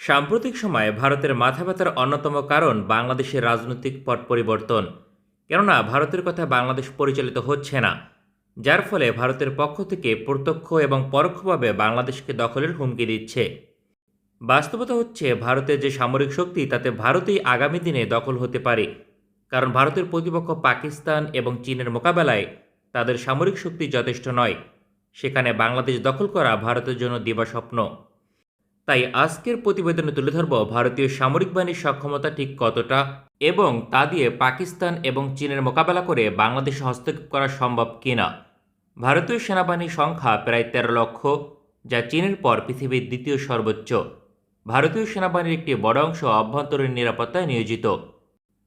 সাম্প্রতিক সময়ে ভারতের মাথা ব্যথার অন্যতম কারণ বাংলাদেশের রাজনৈতিক পট পরিবর্তন। কেননা ভারতের কথা বাংলাদেশ পরিচালিত হচ্ছে না, যার ফলে ভারতের পক্ষ থেকে প্রত্যক্ষ এবং পরোক্ষভাবে বাংলাদেশকে দখলের হুমকি দিচ্ছে। বাস্তবতা হচ্ছে, ভারতের যে সামরিক শক্তি, তাতে ভারতেই আগামী দিনে দখল হতে পারে। কারণ ভারতের প্রতিপক্ষ পাকিস্তান এবং চীনের মোকাবেলায় তাদের সামরিক শক্তি যথেষ্ট নয়। সেখানে বাংলাদেশ দখল করা ভারতের জন্য দিবাস্বপ্ন। তাই আজকের প্রতিবেদনে তুলে ধরব ভারতীয় সামরিক বাহিনীর সক্ষমতা ঠিক কতটা এবং তা দিয়ে পাকিস্তান এবং চীনের মোকাবেলা করে বাংলাদেশে হস্তক্ষেপ করা সম্ভব কিনা। ভারতীয় সেনাবাহিনীর সংখ্যা প্রায় তেরো লক্ষ, যা চীনের পর পৃথিবীর দ্বিতীয় সর্বোচ্চ। ভারতীয় সেনাবাহিনীর একটি বড় অংশ অভ্যন্তরীণ নিরাপত্তায় নিয়োজিত।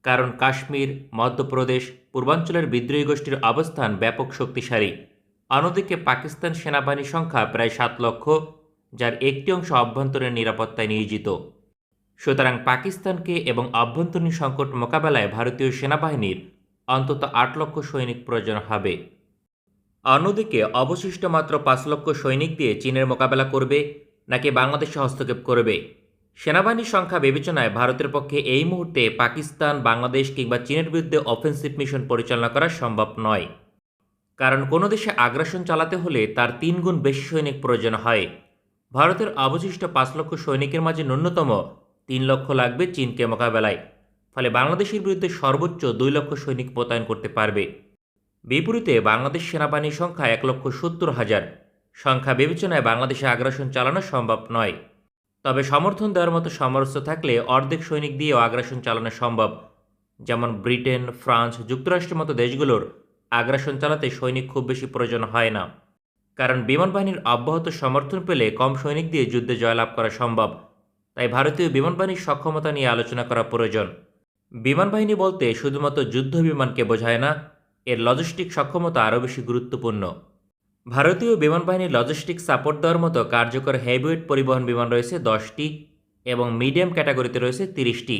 কারণ কাশ্মীর, মধ্যপ্রদেশ, পূর্বাঞ্চলের বিদ্রোহী গোষ্ঠীর অবস্থান ব্যাপক শক্তিশালী। অন্যদিকে পাকিস্তান সেনাবাহিনীর সংখ্যা প্রায় সাত লক্ষ যার একটি অংশ অভ্যন্তরীণ নিরাপত্তায় নিয়োজিত। সুতরাং পাকিস্তানকে এবং অভ্যন্তরীণ সংকট মোকাবেলায় ভারতীয় সেনাবাহিনীর অন্তত আট লক্ষ সৈনিক প্রয়োজন হবে। অন্যদিকে, অবশিষ্ট মাত্র পাঁচ লক্ষ সৈনিক দিয়ে চীনের মোকাবেলা করবে নাকি বাংলাদেশে হস্তক্ষেপ করবে? সেনাবাহিনীর সংখ্যা বিবেচনায় ভারতের পক্ষে এই মুহূর্তে পাকিস্তান, বাংলাদেশ কিংবা চীনের বিরুদ্ধে অফেন্সিভ মিশন পরিচালনা করা সম্ভব নয়। কারণ কোনো দেশে আগ্রাসন চালাতে হলে তার তিন গুণ বেশি সৈনিক প্রয়োজন হয়। ভারতের অবশিষ্ট পাঁচ লক্ষ সৈনিকের মাঝে ন্যূনতম তিন লক্ষ লাগবে চীনকে মোকাবেলায়। ফলে বাংলাদেশের বিরুদ্ধে সর্বোচ্চ দুই লক্ষ সৈনিক মোতায়েন করতে পারবে। বিপরীতে বাংলাদেশ সেনাবাহিনীর সংখ্যা এক লক্ষ সত্তর হাজার। সংখ্যা বিবেচনায় বাংলাদেশে আগ্রাসন চালানো সম্ভব নয়। তবে সমর্থন দেওয়ার মতো সামর্থ্য থাকলে অর্ধেক সৈনিক দিয়েও আগ্রাসন চালানো সম্ভব। যেমন ব্রিটেন, ফ্রান্স, যুক্তরাষ্ট্রের মতো দেশগুলোর আগ্রাসন চালাতে সৈনিক খুব বেশি প্রয়োজন হয় না। কারণ বিমান বাহিনীর অব্যাহত সমর্থন পেলে কম সৈনিক দিয়ে যুদ্ধে জয়লাভ করা সম্ভব। তাই ভারতীয় বিমান বাহিনীর সক্ষমতা নিয়ে আলোচনা করা প্রয়োজন। বিমান বাহিনী বলতে শুধুমাত্র যুদ্ধ বিমানকে বোঝায় না, এর লজিস্টিক সক্ষমতা আরও বেশি গুরুত্বপূর্ণ। ভারতীয় বিমান বাহিনীর লজিস্টিক সাপোর্ট দেওয়ার মতো কার্যকর হেভিওয়েট পরিবহন বিমান রয়েছে দশটি এবং মিডিয়াম ক্যাটাগরিতে রয়েছে তিরিশটি।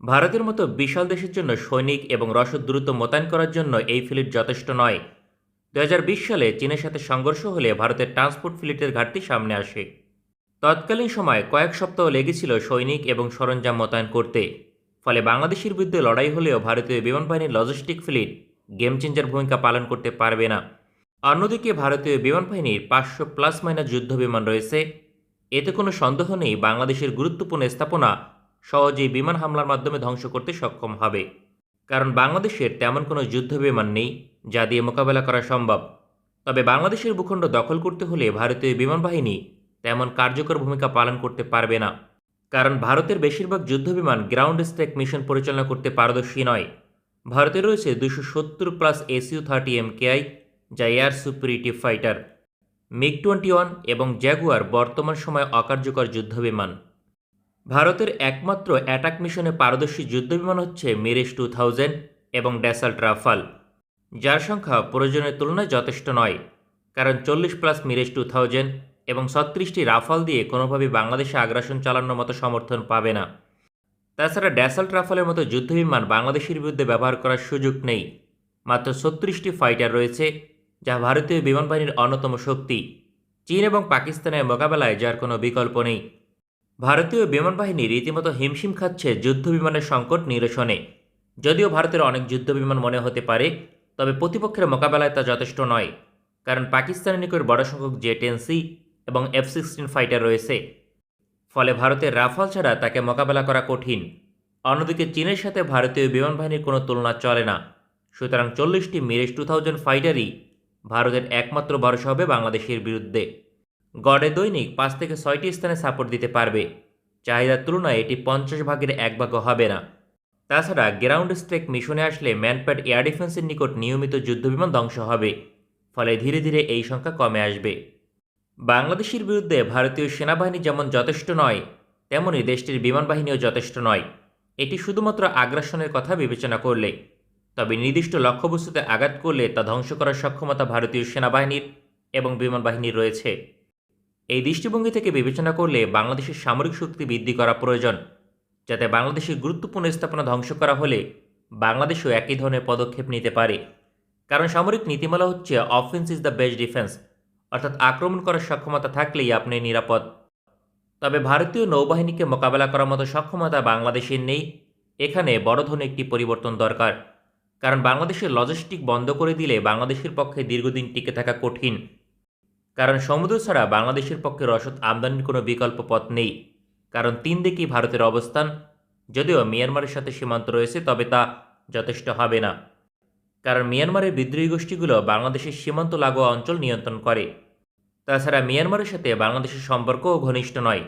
ভারতের মতো বিশাল দেশের জন্য সৈনিক এবং রসদ দ্রুত মোতায়েন করার জন্য এই ফ্লিট যথেষ্ট নয়। দু হাজার বিশ সালে চীনের সাথে সংঘর্ষ হলে ভারতের ট্রান্সপোর্ট ফ্লিটের ঘাটতি সামনে আসে। তৎকালীন সময় কয়েক সপ্তাহ লেগেছিল সৈনিক এবং সরঞ্জাম মোতায়েন করতে। ফলে বাংলাদেশের বিরুদ্ধে লড়াই হলেও ভারতীয় বিমান বাহিনীর লজিস্টিক ফ্লিট গেম চেঞ্জার ভূমিকা পালন করতে পারবে না। অন্যদিকে ভারতীয় বিমান বাহিনীর পাঁচশো প্লাস মাইনাস যুদ্ধ বিমান রয়েছে। এতে কোনো সন্দেহ নেই, বাংলাদেশের গুরুত্বপূর্ণ স্থাপনা সহজেই বিমান হামলার মাধ্যমে ধ্বংস করতে সক্ষম হবে। কারণ বাংলাদেশের তেমন কোনো যুদ্ধ বিমান নেই যা দিয়ে মোকাবেলা করা সম্ভব। তবে বাংলাদেশের ভূখণ্ড দখল করতে হলে ভারতীয় বিমান বাহিনী তেমন কার্যকর ভূমিকা পালন করতে পারবে না। কারণ ভারতের বেশিরভাগ যুদ্ধবিমান গ্রাউন্ড স্ট্রাইক মিশন পরিচালনা করতে পারদর্শী নয়। ভারতে রয়েছে দুশো সত্তর plus SU thirty M K, I air superiority fighter. MiG twenty one এবং জ্যাগুয়ার বর্তমান সময়ে অকার্যকর যুদ্ধবিমান। ভারতের একমাত্র অ্যাটাক মিশনে পারদর্শী যুদ্ধবিমান হচ্ছে মিরেশ টু থাউজেন্ড এবং ড্যাসাল্ট রাফাল। যার সংখ্যা প্রয়োজনের তুলনায় যথেষ্ট নয়, কারণ চল্লিশ প্লাস মিরেজ টু থাউজেন্ড এবং ছত্রিশটি রাফাল দিয়ে কোনোভাবেই বাংলাদেশে আগ্রাসন চালানোর মতো সমর্থন পাবে না। তাছাড়া ড্যাসাল্ট রাফালের মতো যুদ্ধবিমান বাংলাদেশের বিরুদ্ধে ব্যবহার করার সুযোগ নেই। মাত্র ছত্রিশটি ফাইটার রয়েছে, যা ভারতীয় বিমান বাহিনীর অন্যতম শক্তি। চীন এবং পাকিস্তানের মোকাবেলায় যার কোনো বিকল্প নেই। ভারতীয় বিমান বাহিনী রীতিমতো হিমশিম খাচ্ছে যুদ্ধ বিমানের সংকট নিরসনে। যদিও ভারতের অনেক যুদ্ধ বিমান মনে হতে পারে, তবে প্রতিপক্ষের মোকাবেলায় তা যথেষ্ট নয়, কারণ পাকিস্তানের নিকট বড় সংখ্যক জে টেন সি এবং এফ সিক্সটিন ফাইটার রয়েছে। ফলে ভারতের রাফাল ছাড়া তাকে মোকাবেলা করা কঠিন। অন্যদিকে চীনের সাথে ভারতীয় বিমান বাহিনীর কোনো তুলনা চলে না। সুতরাং চল্লিশটি মিরেজ টু থাউজেন্ড ফাইটারই ভারতের একমাত্র ভরসা হবে বাংলাদেশের বিরুদ্ধে। গড়ে দৈনিক পাঁচ থেকে ছয়টি স্থানে সাপোর্ট দিতে পারবে। চাহিদার তুলনায় এটি পঞ্চাশ ভাগের এক ভাগও হবে না। তাছাড়া গ্রাউন্ড স্ট্রেক মিশনে আসলে ম্যানপ্যাড এয়ার ডিফেন্সের নিকট নিয়মিত যুদ্ধবিমান ধ্বংস হবে, ফলে ধীরে ধীরে এই সংখ্যা কমে আসবে। বাংলাদেশের বিরুদ্ধে ভারতীয় সেনাবাহিনী যেমন যথেষ্ট নয় তেমনই দেশটির বিমান বাহিনীও যথেষ্ট নয়। এটি শুধুমাত্র আগ্রাসনের কথা বিবেচনা করলে, তবে নির্দিষ্ট লক্ষ্যবস্তুতে আঘাত করলে তা ধ্বংস করার সক্ষমতা ভারতীয় সেনাবাহিনীর এবং বিমান বাহিনীর রয়েছে। এই দৃষ্টিভঙ্গি থেকে বিবেচনা করলে বাংলাদেশের সামরিক শক্তি বৃদ্ধি করা প্রয়োজন, যাতে বাংলাদেশের গুরুত্বপূর্ণ স্থাপনা ধ্বংস করা হলে বাংলাদেশও একই ধরনের পদক্ষেপ নিতে পারে। কারণ সামরিক নীতিমালা হচ্ছে offence is the best defence অর্থাৎ আক্রমণ করার সক্ষমতা থাকলেই আপনি নিরাপদ। তবে ভারতীয় নৌবাহিনীকে মোকাবেলা করার মতো সক্ষমতা বাংলাদেশের নেই। এখানে বড় ধরনের একটি পরিবর্তন দরকার। কারণ বাংলাদেশের লজিস্টিক বন্ধ করে দিলে বাংলাদেশের পক্ষে দীর্ঘদিন টিকে থাকা কঠিন। কারণ সমুদ্র ছাড়া বাংলাদেশের পক্ষে রসদ আমদানির কোনো বিকল্প পথ নেই। কারণ তিন দিকেই ভারতের অবস্থান, যদিও মিয়ানমারের সাথে সীমান্ত রয়েছে, তবে তা যথেষ্ট হবে না। কারণ মিয়ানমারের বিদ্রোহী গোষ্ঠীগুলো বাংলাদেশের সীমান্ত লাগোয়া অঞ্চল নিয়ন্ত্রণ করে। তাছাড়া মিয়ানমারের সাথে বাংলাদেশের সম্পর্কও ঘনিষ্ঠ নয়।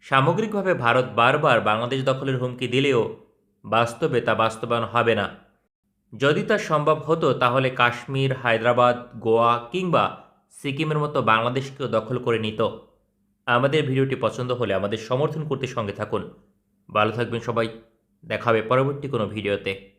সামগ্রিকভাবে ভারত বারবার বাংলাদেশ দখলের হুমকি দিলেও বাস্তবে তা বাস্তবায়ন হবে না। যদি তা সম্ভব হতো, তাহলে কাশ্মীর, হায়দ্রাবাদ, গোয়া কিংবা সিকিমের মতো বাংলাদেশকেও দখল করে নিত। আমাদের ভিডিওটি পছন্দ হলে আমাদের সমর্থন করতে সঙ্গে থাকুন। ভালো থাকবেন সবাই। দেখাবে পরবর্তী কোনো ভিডিওতে।